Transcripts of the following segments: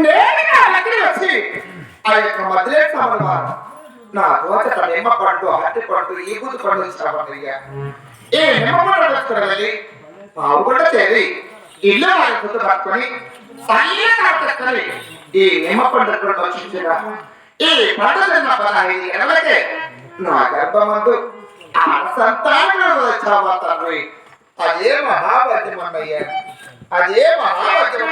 నేరుగా అలాగే వచ్చి ఆ యొక్క మధురేశ్వర వారు నా తోట నిమ్మ పండు అరటి పండు ఈ గుద్దు పండు ఇస్తామయ్యా ఈ నిమ్మ పండు తీసుకుని పావు కూడా చేరి ఇల్లు వారి గుర్తు పట్టుకొని తీసుకొని ఈ నిమ్మ పండు కూడా ఈ పండు తిన్న పదహైదు నా గర్భమందు ఆ వచ్చావా తండ్రి? అదే మహాభాగ్యం అన్నయ్య అదే మహాభాగ్యం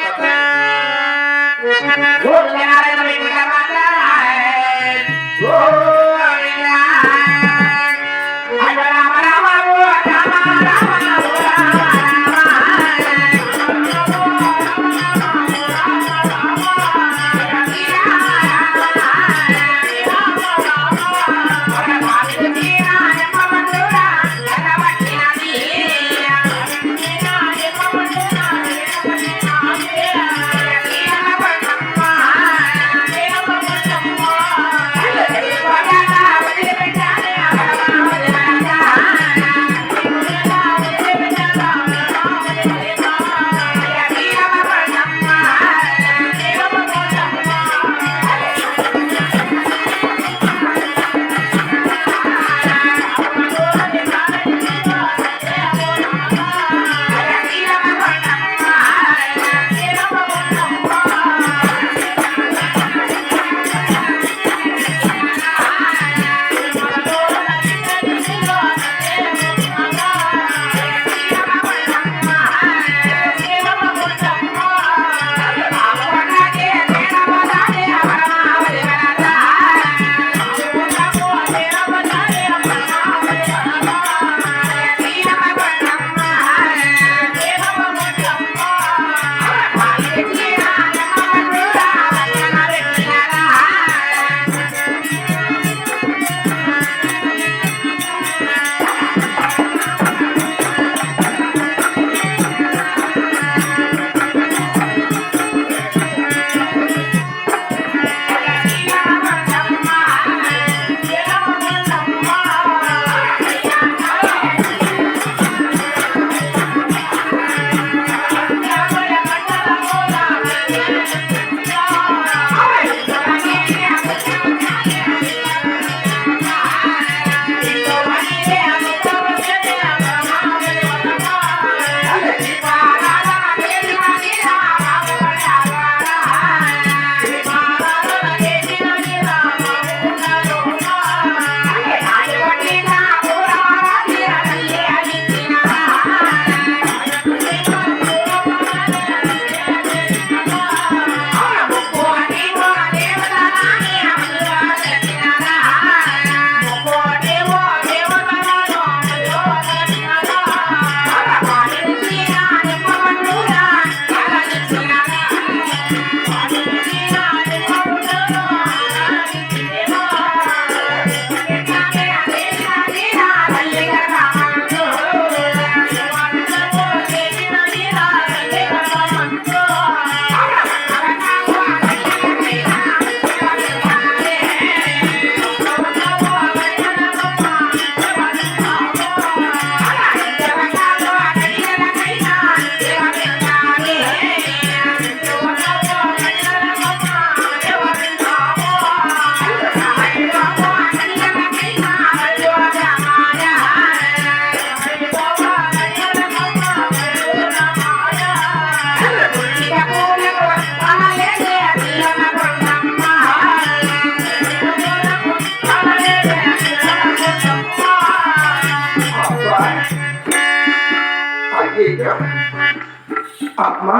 అమ్మా.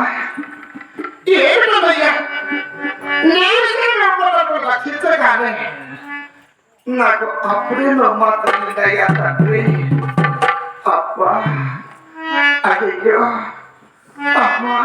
ఏమిటయ్యా నేను నమ్మలకు రక్షించగానే నాకు అప్పుడే నమ్మకయ్యా తండ్రి. అబ్బా అయ్యో. అమ్మా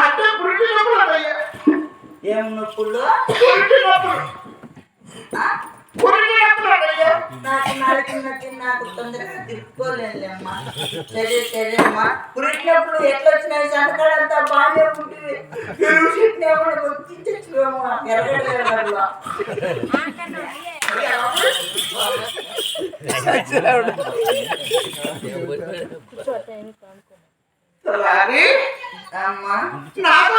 అంటే అదయ్యా. ఏం నొప్పులు? నాకు తొందరగా తిప్పుకోలేమ్మా సరే సరే అమ్మా పురిటినప్పుడు ఎట్లా వచ్చినాయి సంతకాలంతా బాగానే ఉంటుంది పెరుగు చెట్నేమో వచ్చి తెచ్చుకోమా ఎరగడలేదు అమ్మా. నాకు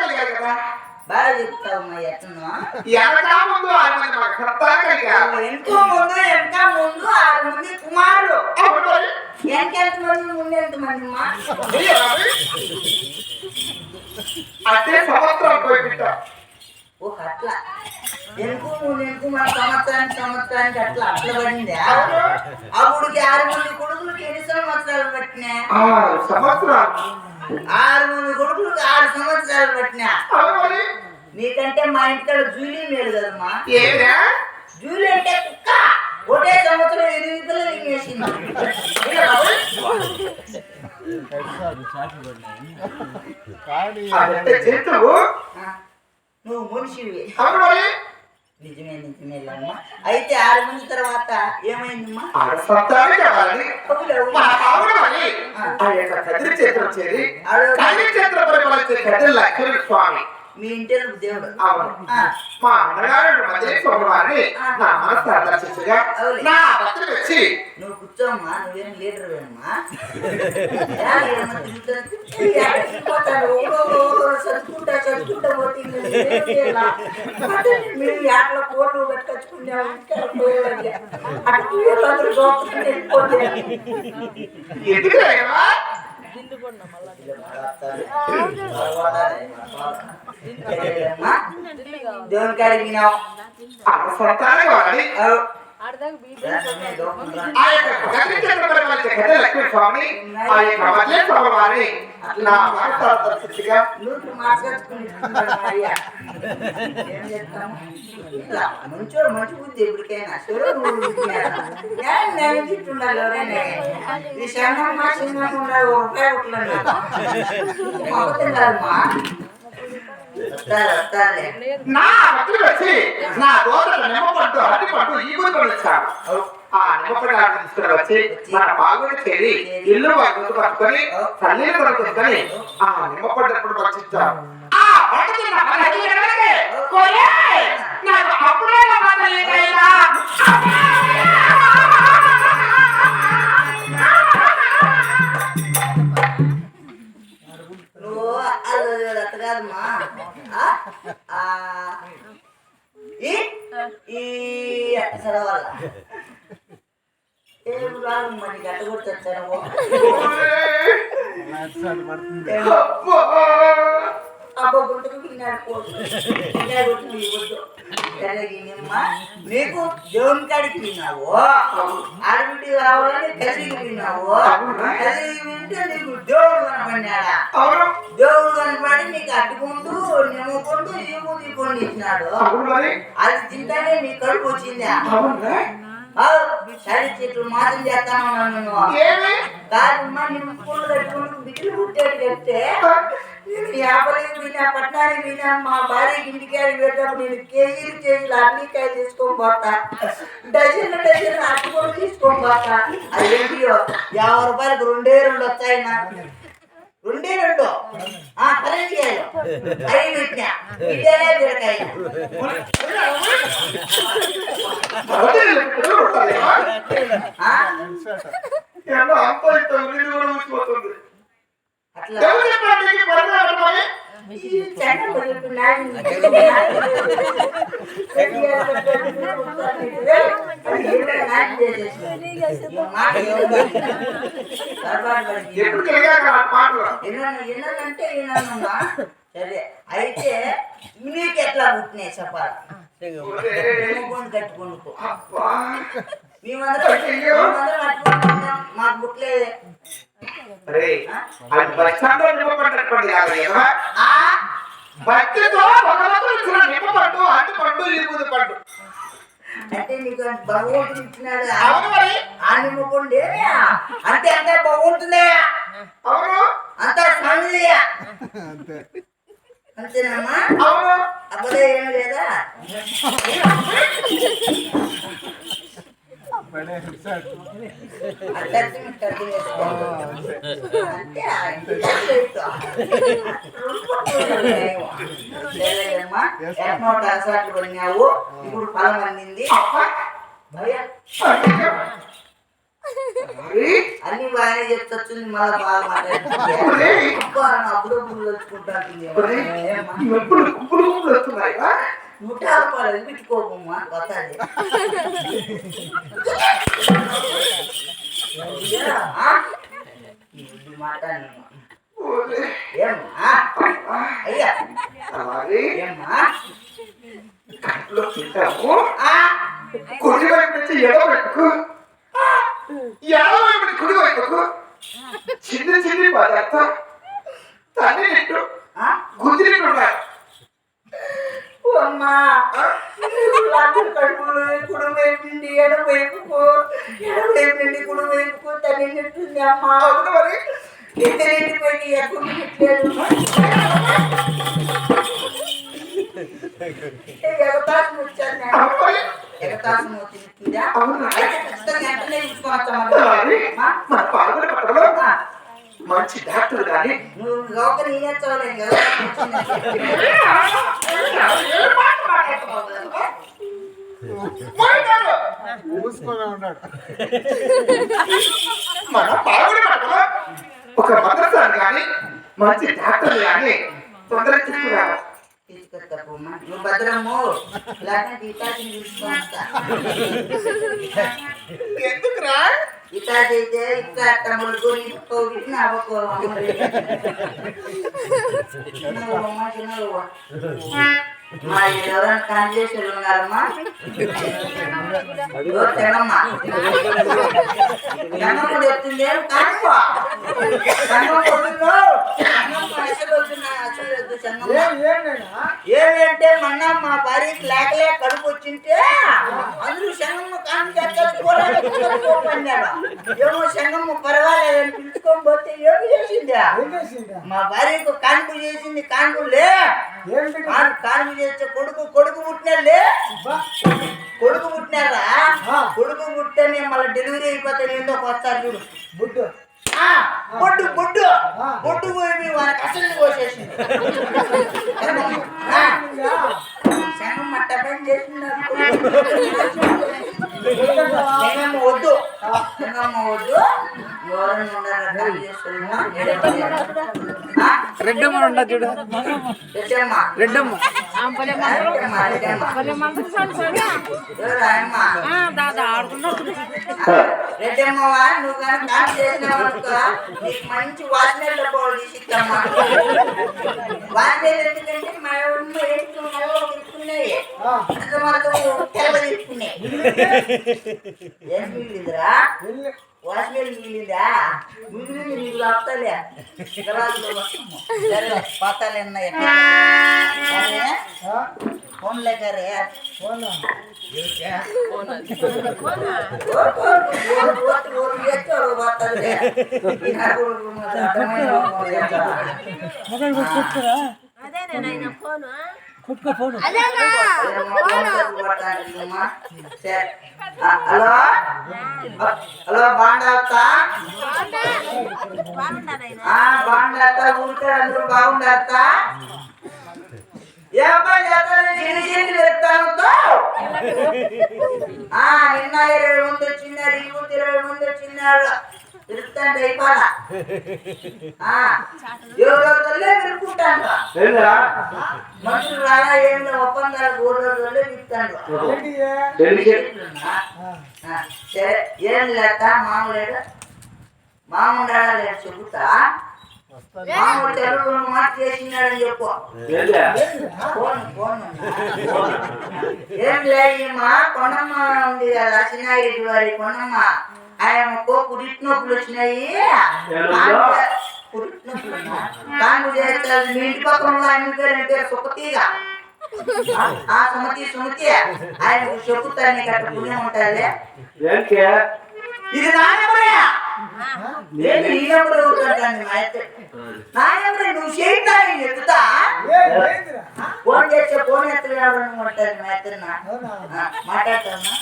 కలిగారు కదా. బాగా ఎట్లా ముందు మాకు సత్తా కలిగారు. ఎంతో ముందు ఆరు మంది కుమారులు. వెనకెంత మంది ముందు ఎంత ఓ అట్లా. ఎందుకు ముందు ఎందుకు మన సంవత్సరానికి సంవత్సరానికి అట్లా అట్లా పడిందా అప్పుడుకి ఆరు మంది కొడుకులకి ఎన్ని సంవత్సరాలు పట్టినా సంవత్సరాలు. ఆరు మంది కొడుకులకు ఆరు సంవత్సరాలు పట్టినా. నీకంటే మా ఇంటికాడ జూలీ మేలు కదమ్మా. జూలీ అంటే కుక్క. ఒకటే సంవత్సరం ఎనిమిది పిల్లలు వేసింది నువ్వు మనిషివి. నిజమే నిజమే అమ్మా అయితే ఆరు మంది తర్వాత ఏమైందమ్మా? చేతులు చేతుల పరిపాలించే లక్ష్మీ స్వామి. మీ ఇంటి దేవుడు మా అన్నగారు మధ్య స్వామివారిని నా మనసు ఆదర్శించగా నా భక్తులు వచ్చి నువ్వు కూర్చోమ్మా నువ్వేం లీడర్ వేమ్మా చదువుకుంటా చదువుకుంటా మేము యాట్ల కోట్లు పెట్టచ్చుకున్నాము అటు ఎందుకు రేవా? దేవుని కాడికి వినావు ఆరు సంవత్సరాలు కావాలి ఆ యొక్క కదిరి చేతుల పరిపాలించే కదిరి లక్ష్మీ స్వామి ఆ యొక్క మధ్య స్వామివారిని నా మనసు ఆదర్శించగా నూరు మార్చుకొని అయ్యా ఏం చేస్తాము ఇలా మంచోడు మంచి బుద్ధి ఎప్పటికైనా నేను తిట్టుండాలి ఎవరైనా ఈ శరణమ్మ చిన్నకుండా రూపాయి ఒకటి కాదమ్మా వస్తారు వస్తారులే నా భక్తులు వచ్చి నా దోతల నిమ్మపట్టు అరటి పట్టు ఈ గురించి వచ్చారు ఆ నిమ్మపండు తీసుకుని వచ్చి మన బాగుని చేరి ఇల్లు గుర్తు పట్టుకొని తల్లి కొనుక్కొని ఆ నిమ్మపండు ఎప్పుడు పట్టించారు? ఆ పండు తిన్న మన నాకు అప్పుడే ఈ? ఈ అట్ట చదవాల ఏం రాదు మరి గట్ట కూడా చచ్చాను వద్దు తెలియమ్మా నీకు దేవుని కాడికి విన్నావు ఆడబిడ్డి రావాలని కలిగి విన్నావు కలిగి వింటే నీకు దేవుడు కనపడినాడా దేవుడు కనపడి నీకు అడ్డుకుంటూ నిమ్మకుంటూ ఈ ముందు ఇచ్చినాడు. అది తింటానే నీ కడుపు వచ్చిందా? సరే చెట్లు మాత్రం చేస్తాను కాదమ్మా నేను పూలు కట్టుకుంటూ బిడ్డలు పుట్టాడు చెప్తే నేను యాభైకి వినా పట్టణానికి వినా మా భార్య ఇంటికి వెళ్ళేటప్పుడు నేను కేజీలు కేజీలు అన్నికాయలు తీసుకొని పోతా. డజన్ డజన్ అట్టు కూడా తీసుకొని పోతా. అదేంటియో యాభై రూపాయలకు రెండే రెండు వచ్చాయి నాకు. రెండే రెండు? ఆ అవి పెట్టినా. అదే? ఆ? ఏమో అంత ఇంత కూడా ఊసిపోతుంది. ఎప్పుడు కలిగాక మాటలు సరే అయితే నీకు ఎట్లా పుట్టినాయి చెప్పాలి? ఒరే, మాకు అది బస్ స్టాండ్లో? భక్తితో భగవంతుడు అటు పండు ఇరుగుదు పండు. అంటే నీకు భగవంతుడు ఇచ్చినాడు. అవును మరి. ఆ నిమ్మకుండే అంతే అంతే బాగుంటుందే అవును. అంతా సమయ అంతేనమ్మా? అవును. అప్పుడే ఏం లేదా? అట్టచ్చి ఇప్పుడు ఫలం అందింది అన్ని బాగానే చెప్తొచ్చు మళ్ళీ బాగా మాట్లాడుతుంది అప్పుడప్పుడు నూట రూపాయలు మరి ఏమ్మా? కడుపులో తింటాము ఆ, కుడి వైపు నుంచి ఎడమ వైపుకు. ఎడమ వైపు కుడి వైపుకు. చిన్న చిన్ని పదార్థం తల్లి నిట్టు ఆ, గుదిరిట్టున్నారు ఓ అమ్మా. కడుపులో కుడి వైపు నుండి ఎడమ వైపుకు ఎడమ వైపు నుండి కుడి వైపుకు తల్లి అమ్మా. మరి. ఎక్కువ ఎగతాసం వచ్చాను ఎగతాసం వచ్చిందా అయితే ఖచ్చితంగా వెంటనే పట్టణంలో మంచి డాక్టర్ కానీ. ఉన్నాడు మన ఒక మద్రసాన్ని కానీ మంచి డాక్టర్ కానీ తొందరగా తీసుకొస్తామ్మా నువ్వు భద్రము లేకపోతే ఎందుకురా? ఇట్లా తమ్ముడు ఇంకోటి నవ్వుకో చిన్నవ్వమ్మా చిన్నవ్వ మా ఎవరైనా కాన్ చేసి ఉన్నారమ్మా? తెగమ్మా తెగమ్మ చెప్తుంది ఏం పొద్దుల్లో సంగం అసలు వద్దున్నా అసలు వద్దు సంగం ఏమంటే మొన్న మా భార్యకి లేక లేక కడుపు వచ్చింటే అందరూ చచ్చుకోలేకపోయినాడు ఏమో శంగమ్మ పర్వాలేదని పిలుచుకొని పోతే ఏమి చేసిందా? మా భార్యకు కాన్పు చేసింది కాన్పు లే. కాను కాన్పు చేస్తే కొడుకు కొడుకు పుట్టినాలే కొడుకు పుట్టినారా కొడుకు పుట్టినే మళ్ళీ డెలివరీ అయిపోతే ఏందో వస్తారు చూడు. బుడ్డు. బొడ్డు బొడ్డు. బొడ్డు పోయి మీ వారికి అసలు శనం మట్ట పని చేసింది శనమ్మ వద్దు. వద్దు. రెడ్డమ్మ రెడ్డమ్మ దాదా రెడ్డమ్మవా నువ్వు కానీ నీకు మంచి వాసనలో పోలు తీసిస్తామ్మా వాసనలు ఎందుకంటే మా అమ్మ ఎత్తు నల్ల తీసుకున్నాయి అంత మాత్రం తెల్ల తీసుకున్నాయి ఏం మిగిలిందిరా వెళ్ళి వాసనలు మిగిలిందా కరే పోనా? హలో? హలో బాగుండవుతా బాగుండవుతా ఊరికే అందరూ బాగుండవుతా ఏ పని చేస్తాను చిన్న చిన్న చెప్తాను ఆ నిన్న ఇరవై మంది వచ్చినారు ఈ ఊరికి ఇరవై మంది వచ్చినారు. తిరుగుతాంటే అయిపోలా ఆ ఎవరెవరితోలే తిరుగుకుంటాను ఏందిరా? మనుషులు రాలా ఏం లేవు, ఒప్పందాలు ఊళ్ళోళ్ళే తిరుగుతాను ఏంటి ఏ? తెలిసి ఆ. సరే ఏం లేక మామూలు మామూలు లేదు చెబుతా మామూలు తెలుగు మాట చేసినాడని చెప్పు ఏందిరా? ఫోన్ ఫోన్ ఏం లేదు మా కొండమ్మ ఉంది కదా చిన్నారెడ్డి వారి కొండమ్మ ఆయనకు పురిటి నొప్పులు వచ్చినాయి? పురిటి నొప్పులు కాంగు చేస్తారు మీ ఇంటి పక్కన ఆయన పేరు సుఖతీగా ఆ సుమతి సుమతి. ఆయనకు చెప్పుతాను అట్ట పుణ్యం ఉంటుంది ఏంటి? ఇది నాయనమయ్య ఏంటి ఈయనప్పుడు అవుతుందండి మా అయితే నాయనమ్మ నువ్వు చేయటాన్ని చెప్తా ఏ, ఏందిరా? ఫోన్ చేస్తే ఫోన్ ఎత్తలేవని ఉంటుంది మా ఇద్దరిన అవునా? మాట్లాడతామా